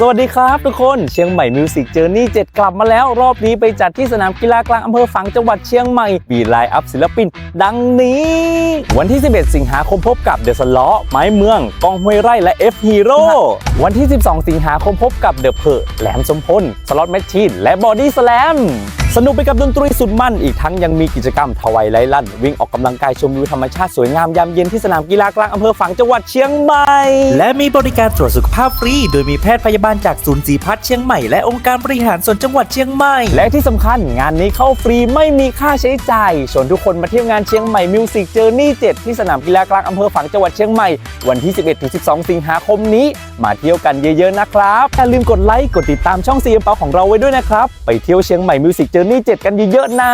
สวัสดีครับทุกคนเชียงใหม่มิวสิกเจอร์นี่7กลับมาแล้ว รอบนี้ไปจัดที่สนามกีฬากลางอำเภอฝางจังหวัดเชียงใหม่มีไลน์อัพศิลปิน ดังนี้ วันที่ 11 สิงหาคมพบกับเดอะสล้อไม้เมือง กองห้วยไร่และ F Hero วันที่ 12 สิงหาคมพบกับเดอะเพอแหลมสมพลสล็อตแมชชีนและบอดี้สแลม สนุกไปกับดนตรีสุดมัน อีกทั้งยังมีกิจกรรมทวายไล่ลั่น วิ่งออกกำลังกายชมวิวธรรมชาติสวยงามยามเย็นที่สนามกีฬากลางอำเภอฝางจังหวัดเชียงใหม่ และมีบริการตรวจสุขภาพฟรี โดยมีแพทย์พยาบาลจากศูนย์สีพัฒน์เชียงใหม่และองค์การบริหารส่วนจังหวัดเชียงใหม่ และที่สำคัญงานนี้เข้าฟรีไม่มีค่าใช้จ่ายชวนทุกคนมาเที่ยวงานเชียงใหม่มิวสิกเจอร์นี่7ที่สนามกีฬากลางอำเภอฝางจังหวัดเชียงใหม่ วันที่ 11-12 สิงหาคมนี้ มาเที่ยวกันเยอะๆนะครับอย่าลืมกดไลค์กดติดตามช่องซีเอ็มเปาของเราไว้ด้วยนะครับไปเที่ยวเชียงใหม่มิวสิกเจอร์นี่7กันเยอะๆนะ